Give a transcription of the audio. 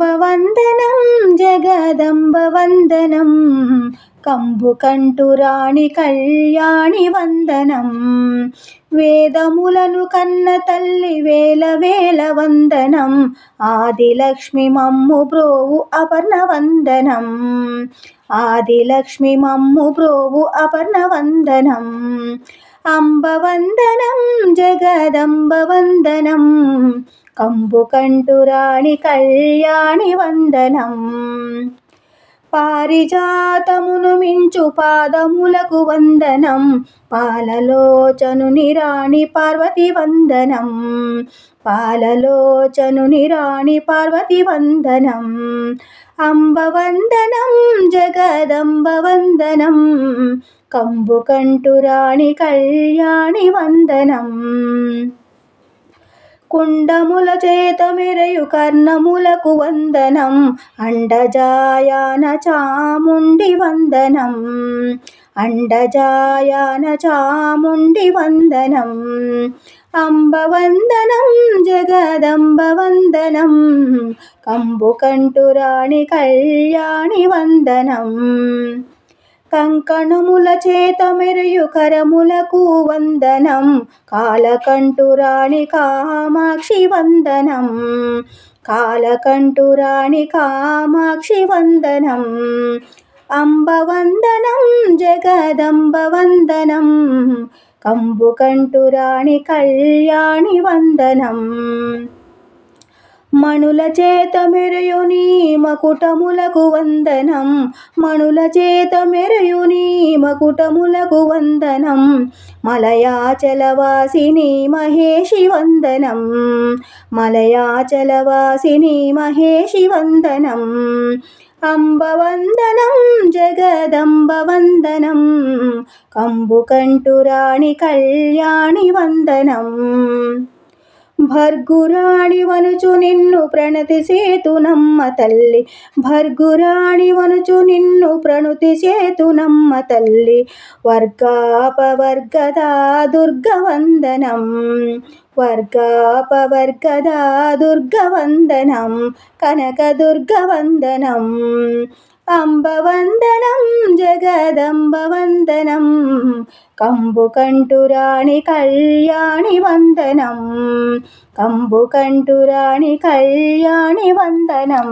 కంబవందనం జగదంబ వందనం కంబు కంటురాణి కళ్యాణి వందనం వేదములను కన్న తల్లి వేల వేల వందనం ఆదిలక్ష్మి మమ్ము బ్రోవు అపర్ణ వందనం ఆదిలక్ష్మి మమ్ము బ్రోవు అపర్ణ వందనం అంబవందనం జగదంబవందనం కంబుకంఠురాణి కళ్యాణి వందనం పారిజాతమును మించు పాదములకు వందనం పాలలోచనుని రాణి పార్వతి వందనం పాలలోచనుని రాణి పార్వతి వందనం. అంబవందనం జగదంబవందనం కంబుకంటు రాణి కళ్యాణి వందనం. కుండముల చేత మెరయు కర్ణములకు వందనం అండజాయాన చాముండి వందనం అండజాయాన చాముండి వందనం. అంబవందనం జగదంబవందనం కంబుకంఠురాణి కళ్యాణి వందనం. కంకణముల చేత మెరయు కరములకు వందనం. కాలకంఠురాణి కామాక్షి వందనం కాలకంఠురాణి కామాక్షి వందనం అంబవందనం జగదంబవందనం. కంబుకంఠురాణి కళ్యాణి వందనం మణుల చేత మెరయుని మకుటములకు వందనం. మణుల చేత మెరయుని మకుటములకు వందనం. మలయాచలవాసిని మహేషి వందనం మలయాచలవాసిని మహేషి వందనం అంబవందనం జగదంబవందనం. కంబుకంఠురాణి కళ్యాణి వందనం. భర్గురాణి వనుచు నిన్ను ప్రణతి సేతునమ్మ తల్లి. భర్గురాణి వనుచు నిన్ను ప్రణుతి సేతునమ్మ తల్లి. వర్గాపవర్గదా దుర్గవందనం. వర్గాపవర్గదా దుర్గవందనం. కనకదుర్గవందనం. కనక దుర్గవందనం అంబవందనం జగదంబవందనం కంబుకంఠురాణి కళ్యాణి వందనం కంబుకంఠురాణి కళ్యాణి వందనం